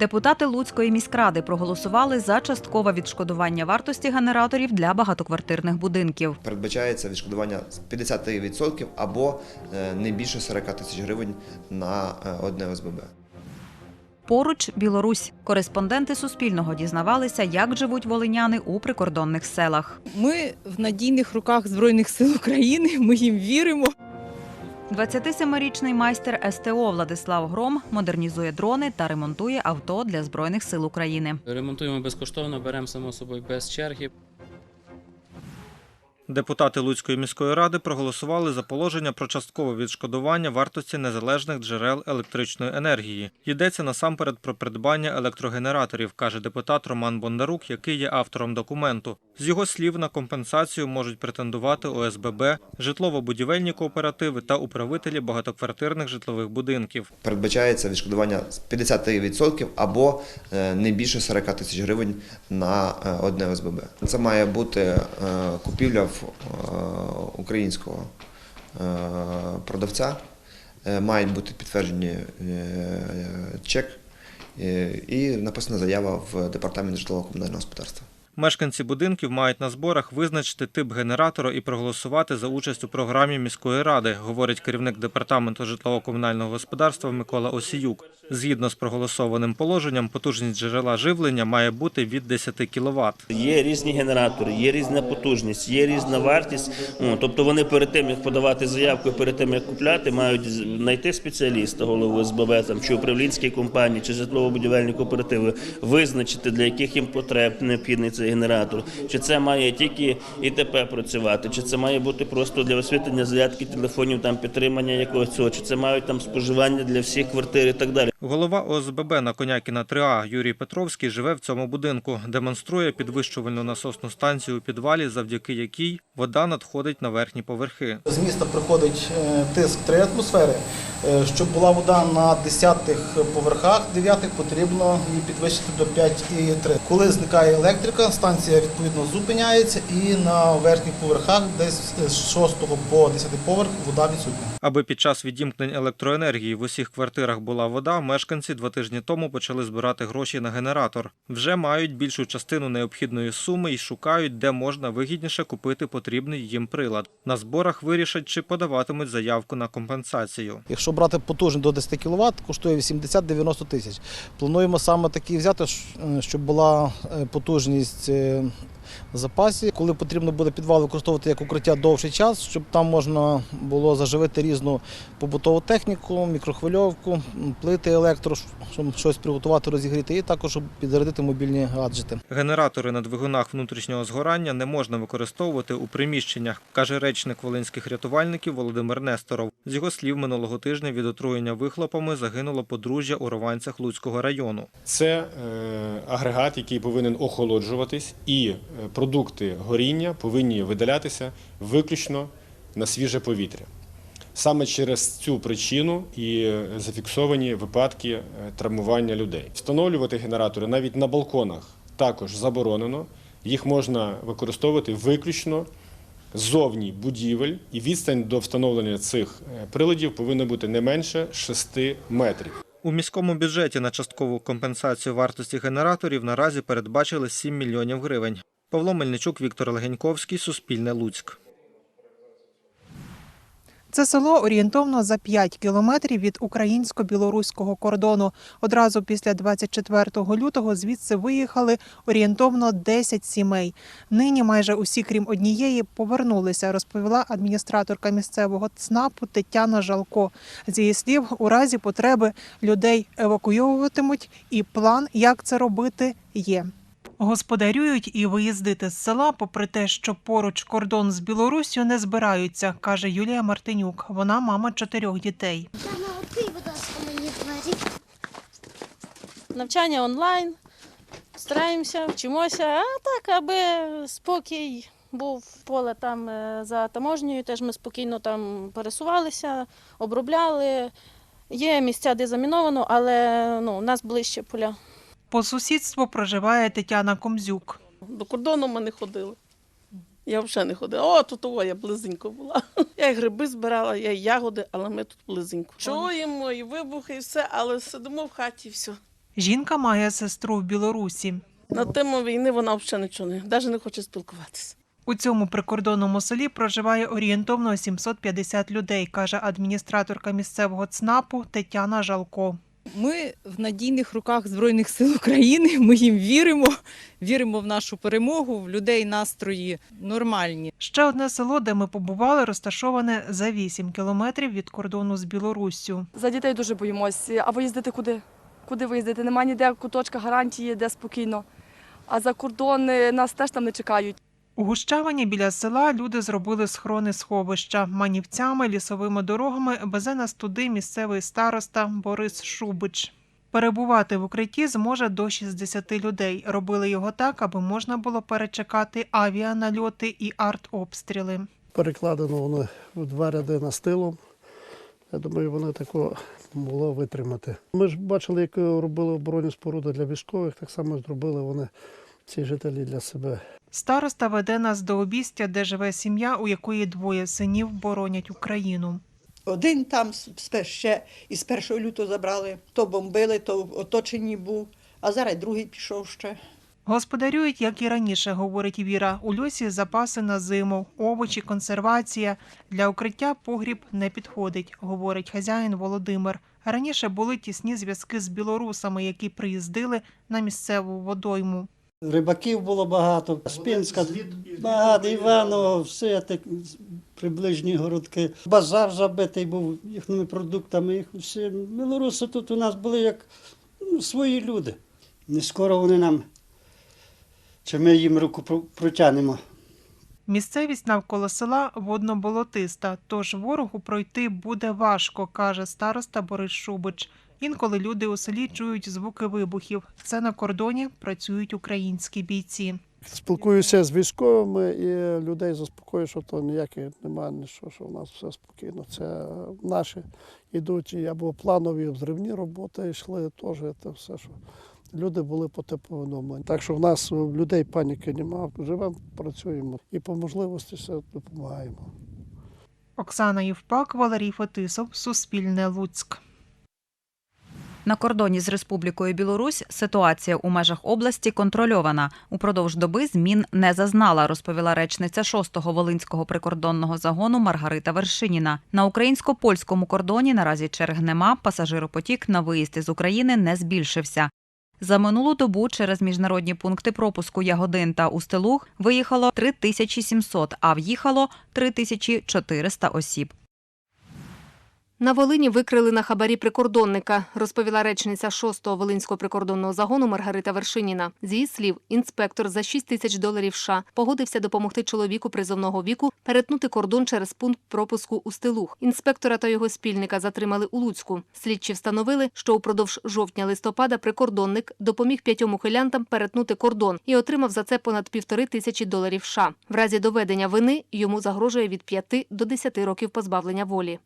Депутати Луцької міськради проголосували за часткове відшкодування вартості генераторів для багатоквартирних будинків. Передбачається відшкодування з 50% або е, не більше 40 тисяч гривень на е, одне ОСББ. Поруч Білорусь. Кореспонденти Суспільного дізнавалися, як живуть волиняни у прикордонних селах. Ми в надійних руках Збройних сил України. Ми їм віримо. 27-річний майстер СТО Владислав Гром модернізує дрони та ремонтує авто для збройних сил України. Ремонтуємо безкоштовно, беремо само собою без черги. Депутати Луцької міської ради проголосували за положення про часткове відшкодування вартості незалежних джерел електричної енергії. Йдеться насамперед про придбання електрогенераторів, каже депутат Роман Бондарук, який є автором документу. З його слів, на компенсацію можуть претендувати ОСББ, житлово-будівельні кооперативи та управителі багатоквартирних житлових будинків. Передбачається відшкодування з 50% або е, не більше 40 тисяч гривень на е, одне ОСББ. Це має бути е, купівля в українського е, продавця, Е, мають бути підтверджені е, чек е, і написана заява в департамент житлово-комунального господарства. Мешканці будинків мають на зборах визначити тип генератора і проголосувати за участь у програмі міської ради, говорить керівник департаменту житлово-комунального господарства Микола Осіюк. Згідно з проголосованим положенням, потужність джерела живлення має бути від 10 кВт. Є різні генератори, є різна потужність, є різна вартість. Тобто вони перед тим, як подавати заявку, перед тим як купляти, мають знайти спеціаліста, голову СББ там, чи управлінські компанії, чи житлово-будівельні кооперативи, визначити, для яких їм потреб необхідний цей генератор. Чи це має тільки ІТП працювати, чи це має бути просто для освітлення зарядки телефонів, там підтримання якогось цього, чи це мають там споживання для всіх квартир і так далі. Голова ОСББ на Конякіна 3А Юрій Петровський живе в цьому будинку. Демонструє підвищувальну насосну станцію у підвалі, завдяки якій вода надходить на верхні поверхи. З міста приходить е, тиск 3 атмосфери. Е, Щоб була вода на 10-х поверхах, 9-х потрібно її підвищити до 5,3. Коли зникає електрика, станція відповідно зупиняється і на верхніх поверхах, десь з 6 по 10 поверх, вода відсутня. Аби під час відімкнень електроенергії в усіх квартирах була вода, мешканці два тижні тому почали збирати гроші на генератор. Вже мають більшу частину необхідної суми і шукають, де можна вигідніше купити потрібний їм прилад. На зборах вирішать, чи подаватимуть заявку на компенсацію. Якщо брати потужний до 10 кВт, коштує 80-90 тисяч. Плануємо саме такий взяти, е, щоб була е, потужність е, в запасі. Коли потрібно буде підвал використовувати як укриття довший час, щоб там можна було заживити різну побутову техніку, мікрохвильовку, плити електро, щоб щось приготувати, розігріти, і також щоб підзарядити мобільні гаджети. Генератори на двигунах внутрішнього згорання не можна використовувати у приміщеннях, каже речник волинських рятувальників Володимир Несторов. З його слів, минулого тижня від отруєння вихлопами загинуло подружжя у Рованцях Луцького району. Це е, агрегат, який повинен охолоджуватись, і е, продукти горіння повинні видалятися виключно на свіже повітря. Саме через цю причину і е, зафіксовані випадки е, травмування людей. Встановлювати генератори навіть на балконах також заборонено. Їх можна використовувати виключно ззовні будівель, і відстань до встановлення цих е, приладів повинна бути не менше 6 метрів. У міському бюджеті на часткову компенсацію вартості генераторів наразі передбачили 7 мільйонів гривень. Павло Мельничук, Віктор Легеньковський, Суспільне Луцьк. Це село орієнтовно за 5 кілометрів від українсько-білоруського кордону. Одразу після 24 лютого звідси виїхали орієнтовно 10 сімей. Нині майже усі, крім однієї, повернулися, розповіла адміністраторка місцевого ЦНАПу Тетяна Жалко. З її слів, у разі потреби людей евакуйовуватимуть, і план, як це робити, є. Господарюють і виїздити з села, попри те, що поруч кордон з Білоруссю не збираються, каже Юлія Мартинюк. Вона мама чотирьох дітей. Навчання онлайн, стараємося, вчимося, а так, аби спокій був поле там е, за таможнею, теж ми спокійно там пересувалися, обробляли. Є місця, де заміновано, але ну, у нас ближче поля. По сусідству проживає Тетяна Комзюк. До кордону ми не ходили. Я взагалі не ходила. О, тут о, я близенько була. Я і гриби збирала, я і ягоди, але ми тут близенько. Чуємо і вибухи, і все, але сидимо в хаті і все. Жінка має сестру в Білорусі. На тему війни вона взагалі нічого не, навіть не хоче спілкуватися. У цьому прикордонному селі проживає орієнтовно 750 людей, каже адміністраторка місцевого ЦНАПу Тетяна Жалко. Ми в надійних руках Збройних сил України. Ми їм віримо, віримо в нашу перемогу, в людей настрої нормальні. Ще одне село, де ми побували, розташоване за 8 кілометрів від кордону з Білоруссю. За дітей дуже боїмося. А виїздити куди? Куди виїздити? Немає ніде куточка гарантії, де спокійно. А за кордон е, нас теж там не чекають. У Гущавині біля села люди зробили схорони сховища. Манівцями, лісовими дорогами везе нас туди місцевий староста Борис Шубич. Перебувати в укритті зможе до 60 людей. Робили його так, аби можна було перечекати авіанальоти і артобстріли. Перекладено воно в два ряди настилом. Я думаю, воно тако могло витримати. Ми ж бачили, як робили оборонні споруди для військових, так само зробили вони ці жителі для себе. Староста веде нас до обістя, де живе сім'я, у якої двоє синів боронять Україну. Один там ще із 1 лютого забрали, то бомбили, то в оточенні був, а зараз другий пішов ще. Господарюють, як і раніше, говорить Віра. У льосі запаси на зиму, овочі, консервація. Для укриття погріб не підходить, говорить хазяїн Володимир. Раніше були тісні зв'язки з білорусами, які приїздили на місцеву водойму. Рибаків було багато, Спінська, багато, Іваново, все так, приближні городки. Базар забитий був їхніми продуктами. Їх всі. Білоруси тут у нас були як ну, свої люди. Не скоро вони нам, чи ми їм руку про- протягнемо. Місцевість навколо села водно-болотиста, тож ворогу пройти буде важко, каже староста Борис Шубич. Інколи люди у селі чують звуки вибухів. Це на кордоні працюють українські бійці. Спілкуюся з військовими і людей заспокоюю, що то ніяких немає, нічого, що в нас все спокійно. Це наші йдуть або планові взривні роботи йшли, теж це все, що люди були по повідомленню. Так що в нас у людей паніки немає. Живемо, працюємо і по можливості все допомагаємо. Оксана Євпак, Валерій Фетисов, Суспільне Луцьк. На кордоні з Республікою Білорусь ситуація у межах області контрольована. Упродовж доби змін не зазнала, розповіла речниця 6-го Волинського прикордонного загону Маргарита Вершиніна. На українсько-польському кордоні наразі черг нема. Пасажиропотік на виїзд із України не збільшився. За минулу добу через міжнародні пункти пропуску Ягодин та Устилуг виїхало 3700, а в'їхало 3400 осіб. На Волині викрили на хабарі прикордонника, розповіла речниця 6-го Волинського прикордонного загону Маргарита Вершиніна. З її слів, інспектор за 6 тисяч доларів США погодився допомогти чоловіку призовного віку перетнути кордон через пункт пропуску у Стилух. Інспектора та його спільника затримали у Луцьку. Слідчі встановили, що упродовж жовтня-листопада прикордонник допоміг п'ятьом ухилянтам перетнути кордон і отримав за це понад півтори тисячі доларів США. В разі доведення вини йому загрожує від 5 до 10 років позбавлення волі.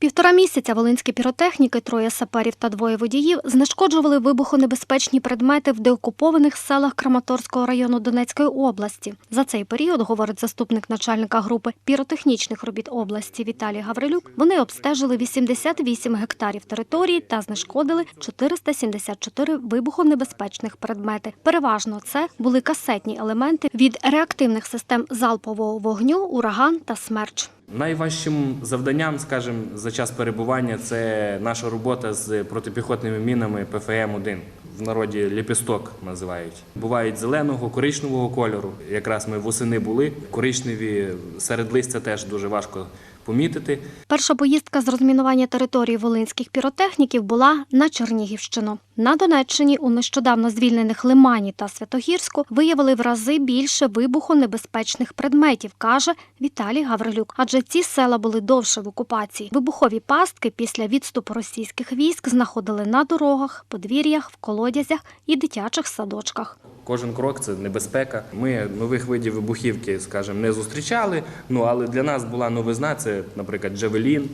Півтора місяця волинські піротехніки, троє саперів та двоє водіїв знешкоджували вибухонебезпечні предмети в деокупованих селах Краматорського району Донецької області. За цей період, говорить заступник начальника групи піротехнічних робіт області Віталій Гаврилюк, вони обстежили 88 гектарів території та знешкодили 474 вибухонебезпечних предмети. Переважно це були касетні елементи від реактивних систем залпового вогню, ураган та смерч. Найважчим завданням, скажімо, за час перебування це наша робота з протипіхотними мінами ПФМ-1. В народі ліпісток називають. Бувають зеленого, коричневого кольору. Якраз ми восени були. Коричневі серед листя теж дуже важко помітити. Перша поїздка з розмінування території волинських піротехніків була на Чернігівщину. На Донеччині у нещодавно звільнених Лимані та Святогірську виявили в рази більше вибухонебезпечних предметів, каже Віталій Гаврилюк. Адже ці села були довше в окупації. Вибухові пастки після відступу російських військ знаходили на дорогах, подвір'ях, в колодязях і дитячих садочках. Кожен крок це небезпека. Ми нових видів вибухівки, скажімо, не зустрічали. Ну але для нас була новизна. Це, наприклад, Джавелін.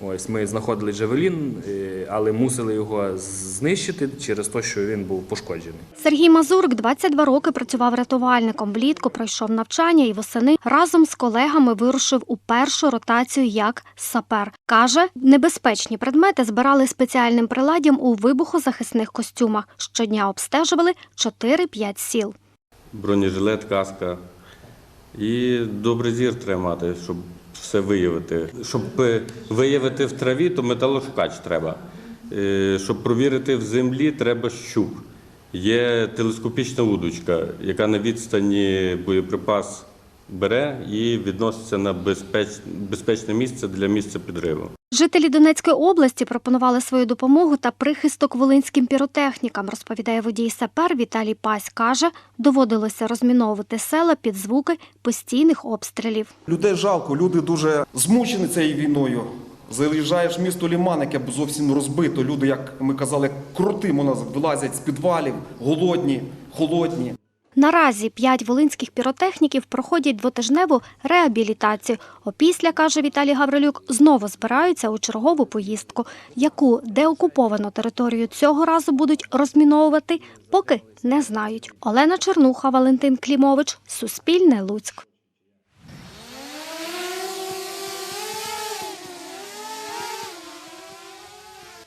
Ось ми знаходили Джавелін, е, але мусили його знищити через те, що він був пошкоджений. Сергій Мазурик 22 роки працював рятувальником. Влітку пройшов навчання і восени разом з колегами вирушив у першу ротацію як сапер. Каже, небезпечні предмети збирали спеціальним приладдям у вибухозахисних костюмах. Щодня обстежували 4-5 сіл. бронежилет, каска. І добрий зір треба мати, щоб все виявити. Щоб е, виявити в траві, то металошукач треба. Е, Щоб провірити в землі, треба щуп. Є телескопічна удочка, яка на відстані боєприпас бере і відноситься на безпеч... безпечне місце для місця підриву. Жителі Донецької області пропонували свою допомогу та прихисток волинським піротехнікам, розповідає водій сапер Віталій Пась. Каже, доводилося розміновувати села під звуки постійних обстрілів. Людей жалко, люди дуже змучені цією війною. Заїжджаєш в місто Ліман, яке зовсім розбито. Люди, як ми казали, крутим у нас вилазять з підвалів, голодні, холодні. Наразі п'ять волинських піротехніків проходять двотижневу реабілітацію. Опісля, каже Віталій Гаврилюк, знову збираються у чергову поїздку, яку деокуповану територію цього разу будуть розміновувати, поки не знають. Олена Чернуха, Валентин Клімович, Суспільне Луцьк. –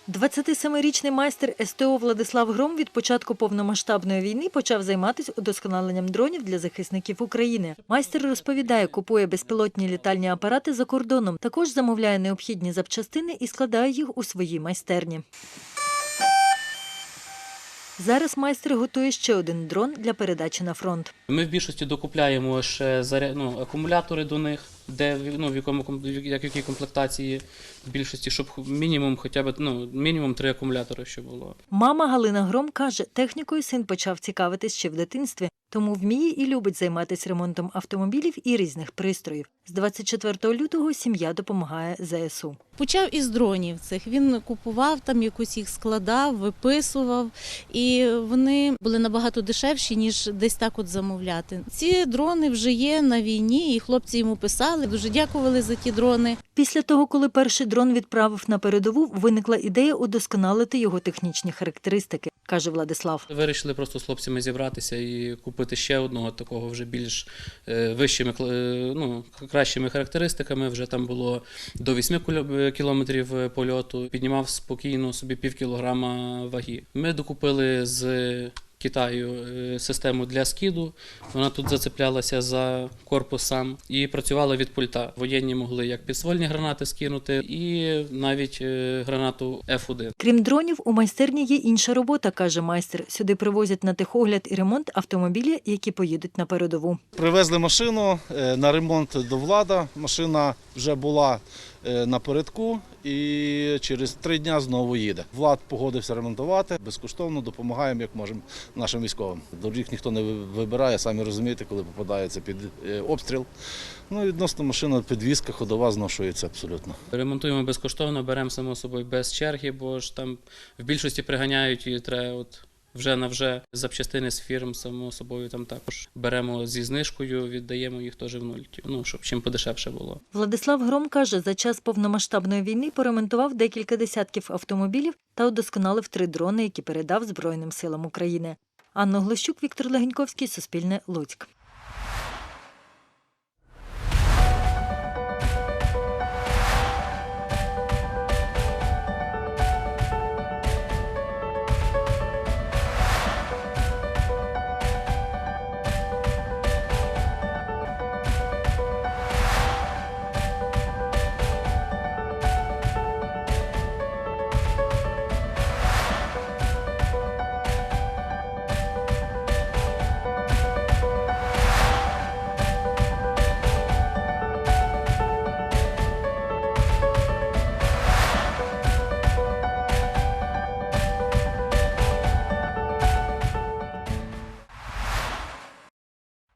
27-річний майстер СТО Владислав Гром від початку повномасштабної війни почав займатися удосконаленням дронів для захисників України. Майстер розповідає, купує безпілотні літальні апарати за кордоном, також замовляє необхідні запчастини і складає їх у своїй майстерні. Зараз майстер готує ще один дрон для передачі на фронт. Ми в більшості докупляємо ще ну, акумулятори до них, де ну, в якому ком- як в якій комплектації в більшості, щоб мінімум хоча б ну, мінімум три акумулятори що було. Мама Галина Гром каже, технікою син почав цікавитись ще в дитинстві, тому вміє і любить займатися ремонтом автомобілів і різних пристроїв. З 24 лютого сім'я допомагає ЗСУ. Почав із дронів цих. Він купував там якусь їх складав, виписував, і вони були набагато дешевші, ніж десь так от замовляти. Ці дрони вже є на війні, і хлопці йому писали, дуже дякували за ті дрони. Після того, коли перший дрон відправив на передову, виникла ідея удосконалити його технічні характеристики, каже Владислав. Вирішили просто з хлопцями зібратися і купити ще одного такого вже більш е, вищими е, ну, кращими характеристиками. Вже там було до 8 куль- кілометрів е, польоту. Піднімав спокійно собі пів кілограма ваги. Ми докупили з Китаю е, систему для скиду. Вона тут зацеплялася за корпус сам і працювала від пульта. Воєнні могли як підствольні гранати скинути, і навіть е, гранату F1. Крім дронів, у майстерні є інша робота, каже майстер. Сюди привозять на техогляд і ремонт автомобілі, які поїдуть на передову. Привезли машину е, на ремонт до влада. Машина вже була напередку і через три дні знову їде. Влад погодився ремонтувати. Безкоштовно допомагаємо, як можемо нашим військовим. Доріг ніхто не вибирає, самі розумієте, коли попадається під е, обстріл. Ну, відносно машина, підвізка, ходова зношується абсолютно. Ремонтуємо безкоштовно, беремо само собою без черги, бо ж там в більшості приганяють і треба от вже на вже запчастини з фірм, само собою там також беремо зі знижкою, віддаємо їх теж в нуль. Ну, щоб чим подешевше було. Владислав Гром каже, за час повномасштабної війни поремонтував декілька десятків автомобілів та удосконалив три дрони, які передав Збройним силам України. Анна Глощук, Віктор Легеньковський, Суспільне, Луцьк.